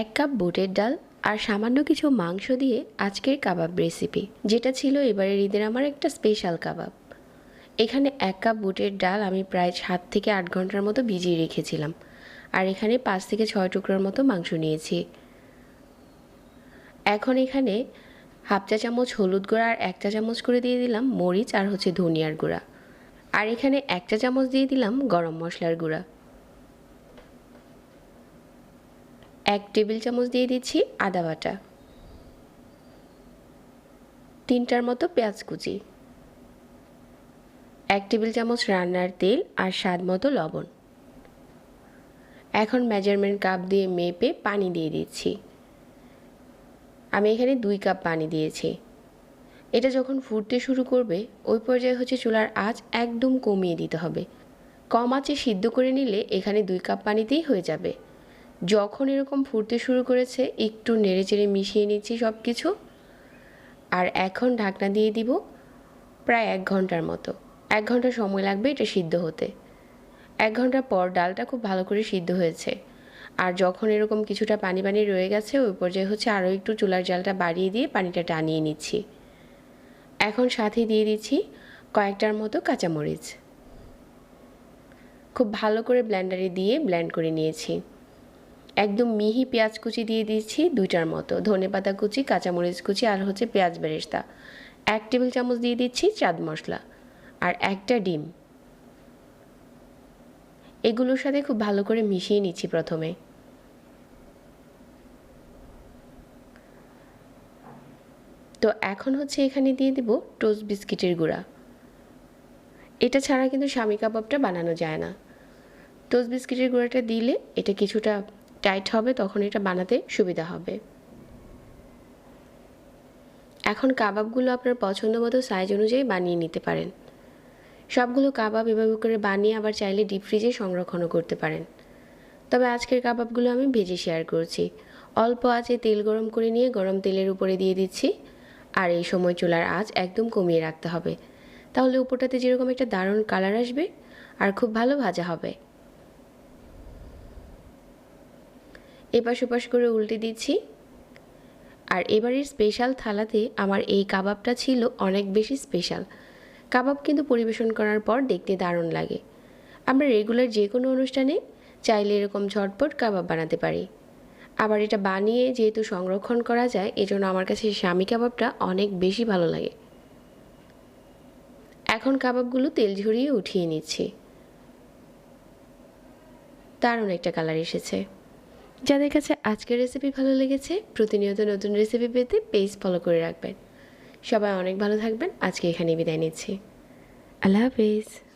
এক কাপ বুটের ডাল আর সামান্য কিছু মাংস দিয়ে আজকের কাবাব রেসিপি যেটা ছিল এবারের ঈদের আমার একটা স্পেশাল কাবাব। এখানে এক কাপ বুটের ডাল আমি প্রায় সাত থেকে আট ঘণ্টার মতো ভিজিয়ে রেখেছিলাম আর এখানে পাঁচ থেকে ছয় টুকরোর মতো মাংস নিয়েছি। এখন এখানে হাফ চা চামচ হলুদ গুঁড়া আর এক চা চামচ করে দিয়ে দিলাম মরিচ আর হচ্ছে ধনিয়ার গুঁড়া। আর এখানে এক চা চামচ দিয়ে দিলাম গরম মশলার গুঁড়া। এক টেবিল চামচ দিয়ে দিচ্ছি আদা বাটা, তিনটার মতো পেঁয়াজ কুচি, এক টেবিল চামচ রান্নার তেল আর স্বাদ মতো লবণ। এখন মেজারমেন্ট কাপ দিয়ে মেপে পানি দিয়ে দিচ্ছি। আমি এখানে দুই কাপ পানি দিয়েছি। এটা যখন ফুটতে শুরু করবে, ওই পর্যায়ে হচ্ছে চুলার আঁচ একদম কমিয়ে দিতে হবে। কম আঁচে সিদ্ধ করে নিলে এখানে দুই কাপ পানিতেই হয়ে যাবে। যখন এরকম ফুটতে শুরু করেছে, একটু নেড়ে চেড়ে মিশিয়ে নিচ্ছি সব কিছু আর এখন ঢাকনা দিয়ে দিব প্রায় এক ঘণ্টার মতো। এক ঘণ্টা সময় লাগবে এটা সিদ্ধ হতে। এক ঘণ্টা পর ডালটা খুব ভালো করে সিদ্ধ হয়েছে। আর যখন এরকম কিছুটা পানি পানি রয়ে গেছে, ওই পর্যায়ে হচ্ছে আরও একটু চুলার জালটা বাড়িয়ে দিয়ে পানিটা টানিয়ে নিচ্ছি। এখন সাথে দিয়ে দিচ্ছি কয়েকটার মতো কাঁচামরিচ। খুব ভালো করে ব্ল্যান্ডারে দিয়ে ব্ল্যান্ড করে নিয়েছি। একদম মিহি পেঁয়াজ কুচি দিয়ে দিচ্ছি দুইটার মতো। ধনে পাতা কুচি, কাঁচামরিচ কুচি আর হচ্ছে পেঁয়াজ বেরেস্তা। এক টেবিল চামচ দিয়ে দিচ্ছি চাঁদ মশলা আর একটা ডিম। এগুলোর সাথে খুব ভালো করে মিশিয়ে নিচ্ছি প্রথমে। তো এখন হচ্ছে এখানে দিয়ে দিব টোস্ট বিস্কিটের গুঁড়া। এটা ছাড়া কিন্তু স্বামী কাবাবটা বানানো যায় না। টোস্ট বিস্কিটের গুঁড়াটা দিলে এটা কিছুটা টাইট হবে, তখন এটা বানাতে সুবিধা হবে। এখন কাবাবগুলো আপনার পছন্দ মতো সাইজ অনুযায়ী বানিয়ে নিতে পারেন। সবগুলো কাবাব এভাবে করে বানিয়ে আবার চাইলে ডিপ ফ্রিজে সংরক্ষণও করতে পারেন। তবে আজকের কাবাবগুলো আমি ভেজে শেয়ার করছি। অল্প আঁচে তেল গরম করে নিয়ে গরম তেলের উপরে দিয়ে দিচ্ছি। আর এই সময় চুলার আঁচ একদম কমিয়ে রাখতে হবে। তাহলে উপরটাতে যেরকম একটা দারুণ কালার আসবে আর খুব ভালো ভাজা হবে। এপাশ ওপাশ করে উল্টে দিচ্ছি। আর এবারের স্পেশাল থালাতে আমার এই কাবাবটা ছিল অনেক বেশি স্পেশাল কাবাব কিন্তু পরিবেশন করার পর দেখতে দারুণ লাগে। আমরা রেগুলার যে কোনো অনুষ্ঠানে চাইলে এরকম ঝটপট কাবাব বানাতে পারি। আবার এটা বানিয়ে যেহেতু সংরক্ষণ করা যায়, এজন্য আমার কাছে স্বামী কাবাবটা অনেক বেশি ভালো লাগে। এখন কাবাবগুলো তেল ঝরিয়ে উঠিয়ে নিচ্ছি। দারুণ একটা কালার এসেছে। যাদের কাছে আজকের রেসিপি ভালো লেগেছে, প্রতিনিয়ত নতুন রেসিপি পেতে পেজ ফলো করে রাখবেন। সবাই অনেক ভালো থাকবেন। আজকে এখানে বিদায় নিচ্ছি। আল্লাহ হাফিজ।